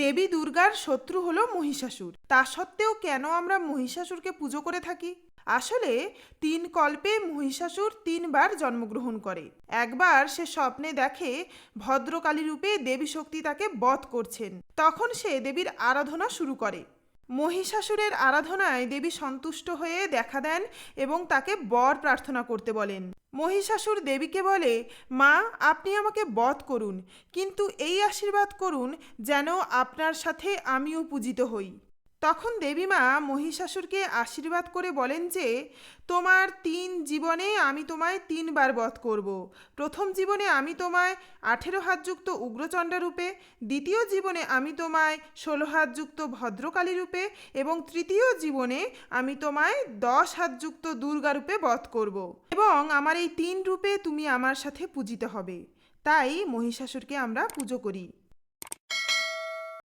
দেবী দুর্গার শত্রু হলো মহিষাসুর। তা সত্ত্বেও কেন আমরা মহিষাসুরকে পুজো করে থাকি? আসলে তিন কল্পে মহিষাসুর তিনবার জন্মগ্রহণ করে। একবার সে স্বপ্নে দেখে ভদ্রকালী রূপে দেবী শক্তি তাকে বধ করছেন। তখন সে দেবীর আরাধনা শুরু করে। মহিষাসুরের আরাধনায় দেবী সন্তুষ্ট হয়ে দেখা দেন এবং তাকে বর প্রার্থনা করতে বলেন। মহিষাসুর দেবীকে বলে, মা, আপনি আমাকে বধ করুন, কিন্তু এই আশীর্বাদ করুন যেন আপনার সাথে আমিও পূজিত হই। তখন দেবীমা মহিষাসুরকে আশীর্বাদ করে বলেন যে, তোমার তিন জীবনে আমি তোমায় তিনবার বধ করব। প্রথম জীবনে আমি তোমায় আঠেরো হাতযুক্ত উগ্রচণ্ডা রূপে, দ্বিতীয় জীবনে আমি তোমায় ষোলো হাতযুক্ত ভদ্রকালী রূপে এবং তৃতীয় জীবনে আমি তোমায় দশ হাতযুক্ত দুর্গা রূপে বধ করব এবং আমার এই তিন রূপে তুমি আমার সাথে পূজিত হবে। তাই মহিষাসুরকে আমরা পুজো করি।